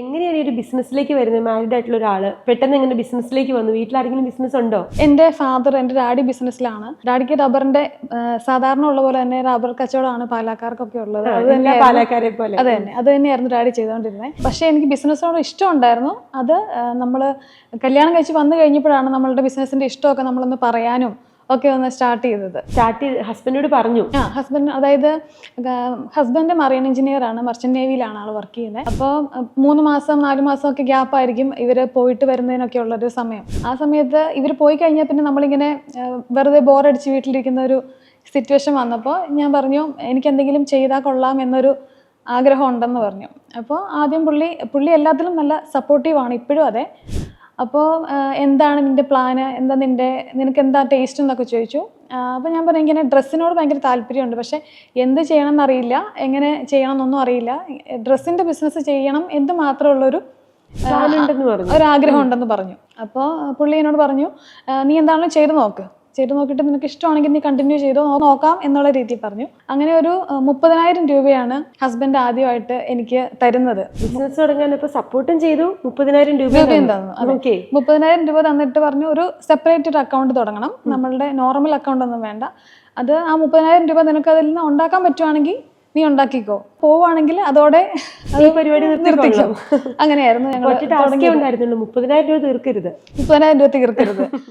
എങ്ങനെയാണ് ഈ ഒരു ബിസിനസ്സിലേക്ക് വരുന്നത്? മാരീഡ് ആയിട്ടുള്ള ഒരാൾ പെട്ടെന്ന് എങ്ങനെ ബിസിനസ്സിലേക്ക് വന്നു? വീട്ടിലാരെങ്കിലും ബിസിനസ് ഉണ്ടോ? എന്റെ ഫാദർ എന്റെ ഡാഡി ബിസിനസ്സിലാണ്. ഡാഡിക്ക് റബ്ബറിന്റെ സാധാരണ ഉള്ള പോലെ തന്നെ റബ്ബർ കച്ചവടമാണ് പാലക്കാർക്കൊക്കെ ഉള്ളത്. അത് പാലക്കാരെ പോലെ. അത് തന്നെ അത് തന്നെയായിരുന്നു ഡാഡി ചെയ്തുകൊണ്ടിരുന്നത് പക്ഷേ എനിക്ക് ബിസിനസ്സിനോട് ഇഷ്ടം ഉണ്ടായിരുന്നു അത് നമ്മൾ കല്യാണം കഴിച്ച് വന്നു കഴിഞ്ഞപ്പോഴാണ് നമ്മളുടെ ബിസിനസ്സിന്റെ ഇഷ്ടമൊക്കെ നമ്മളൊന്ന് പറയാനും ഒക്കെ ഒന്ന് സ്റ്റാർട്ട് ചെയ്തത്. സ്റ്റാർട്ട് ചെയ്ത് ഹസ്ബൻഡോട് പറഞ്ഞു. ആ ഹസ്ബൻഡ് അതായത് ഹസ്ബൻഡ് മറൈൻ എഞ്ചിനീയർ ആണ് മർച്ചന്റ് നേവിയിലാണ് ആൾ വർക്ക് ചെയ്യുന്നത്. അപ്പോൾ മൂന്ന് മാസം നാല് മാസം ഒക്കെ ഗ്യാപ്പ് ആയിരിക്കും ഇവർ പോയിട്ട് വരുന്നതിനൊക്കെ ഉള്ളൊരു സമയം. ആ സമയത്ത് ഇവർ പോയി കഴിഞ്ഞാൽ പിന്നെ നമ്മളിങ്ങനെ വെറുതെ ബോറടിച്ച് വീട്ടിലിരിക്കുന്ന ഒരു സിറ്റുവേഷൻ വന്നപ്പോൾ ഞാൻ പറഞ്ഞു എനിക്ക് എന്തെങ്കിലും ചെയ്താൽ കൊള്ളാം എന്നൊരു ആഗ്രഹം ഉണ്ടെന്ന് പറഞ്ഞു. അപ്പോൾ ആദ്യം പുള്ളി പുള്ളി എല്ലാത്തിലും നല്ല സപ്പോർട്ടീവാണ് ഇപ്പോഴും അതെ. അപ്പോൾ എന്താണ് നിന്റെ പ്ലാന് എന്താ നിന്റെ നിനക്ക് എന്താ ടേസ്റ്റ് എന്നൊക്കെ ചോദിച്ചു. അപ്പോൾ ഞാൻ പറഞ്ഞു ഇങ്ങനെ ഡ്രസ്സിനോട് ഭയങ്കര താല്പര്യമുണ്ട്. പക്ഷേ എന്ത് ചെയ്യണം എന്നറിയില്ല എങ്ങനെ ചെയ്യണം എന്നൊന്നും അറിയില്ല. ഡ്രസ്സിന്റെ ബിസിനസ് ചെയ്യണം എന്ന് മാത്രമുള്ളൊരു ഒരാഗ്രഹം ഉണ്ടെന്ന് പറഞ്ഞു. അപ്പോൾ പുള്ളി എന്നോട് പറഞ്ഞു നീ എന്താണോ ചെയ്ത് നോക്ക്. ചെയ്ത് നോക്കിയിട്ട് നിനക്ക് ഇഷ്ടമാണെങ്കിൽ നീ കണ്ടിന്യൂ ചെയ്തോ നോക്കാം എന്നുള്ള രീതിയിൽ പറഞ്ഞു. അങ്ങനെ ഒരു മുപ്പതിനായിരം രൂപയാണ് ഹസ്ബൻഡ് ആദ്യമായിട്ട് എനിക്ക് തരുന്നത്. ബിസിനസ് തുടങ്ങാൻ ഇപ്പൊ സപ്പോർട്ടും ചെയ്തു. മുപ്പതിനായിരം രൂപ രൂപയും തന്നു. മുപ്പതിനായിരം രൂപ തന്നിട്ട് പറഞ്ഞു ഒരു സെപ്പറേറ്റ് ഒരു അക്കൗണ്ട് തുടങ്ങണം. നമ്മളുടെ നോർമൽ അക്കൗണ്ട് ഒന്നും വേണ്ട. അത് ആ മുപ്പതിനായിരം രൂപ നിനക്ക് അതിൽ നിന്ന് ഉണ്ടാക്കാൻ പറ്റുവാണെങ്കിൽ നീ ഉണ്ടാക്കിക്കോ. പോവാണെങ്കിൽ അതോടെ ഈ പരിപാടി. നിർത്തിക്കും. അങ്ങനെയായിരുന്നു ഞങ്ങൾ മുപ്പതിനായിരം രൂപ തീർക്കരുത്. മുപ്പതിനായിരം രൂപ തീർക്കരുത്.